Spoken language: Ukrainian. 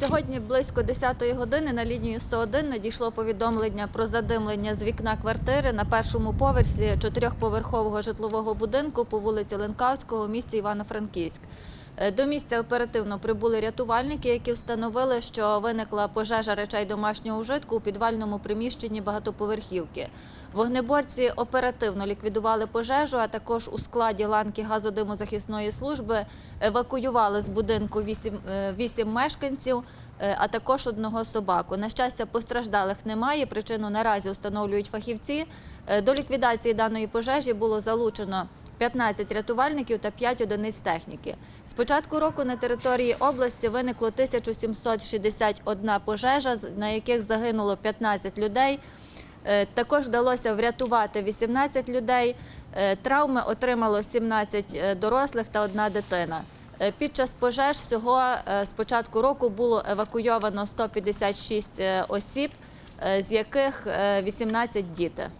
Сьогодні близько 10-ї години на лінію 101 надійшло повідомлення про задимлення з вікна квартири на першому поверсі чотирьохповерхового житлового будинку по вулиці Ленкавського у місті Івано-Франківськ. Е, До місця оперативно прибули рятувальники, які встановили, що виникла пожежа речей домашнього вжитку у підвальному приміщенні багатоповерхівки. Вогнеборці оперативно ліквідували пожежу, а також у складі ланки газодимозахисної служби евакуювали з будинку вісім, е, вісім мешканців, е, а також одного собаку. На щастя, постраждалих немає. Причину наразі встановлюють фахівці. Е, До ліквідації даної пожежі було залучено 15 рятувальників та 5 одиниць техніки. З початку року на території області виникло 1761 пожежа, на яких загинуло 15 людей. Е, Також вдалося врятувати 18 людей. Е, Травми отримало 17 е, дорослих та одна дитина. Під час пожеж всього з початку року було евакуйовано 156 е, осіб, з яких е, 18 діти.